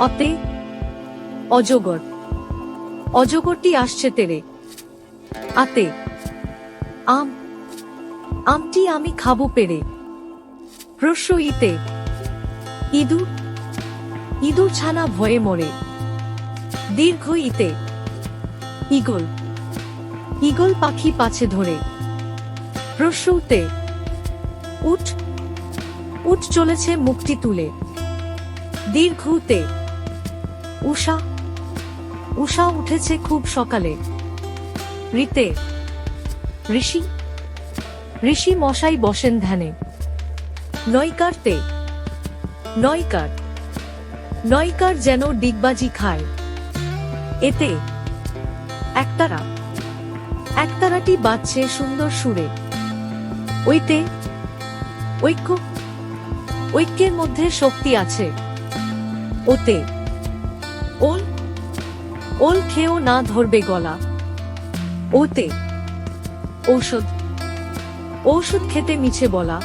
অতে অজগর। অজগরটি আসছে তেরে। আতে, আম, আমটি আমি খাব পেরে। হ্রস্ব ইতে, ইঁদুর ইঁদুর ছানা ভয়ে মরে। দীর্ঘ ইতে, ইগল ইগল পাখি পাছে ধরে। হ্রস্বতে উঠ উঠ চলেছে মুখটি তুলে। দীর্ঘতে উষা উষা উঠেছে খুব সকালে। ঋতে ঋষি ঋষি মশাই বসেন ধ্যানে। নৈকারতে নয়কার নয়কার যেন ডিগবাজি খায়। এতে, একতারা, একতারাটি বাজছে সুন্দর সুরে। ওইতে, ঐক্য, ঐক্যের মধ্যে শক্তি আছে। ওতে ওল ওল খেয়েও না ধরবে গলা। ওতে ঔষধ ঔষধ খেতে মিছে বলা।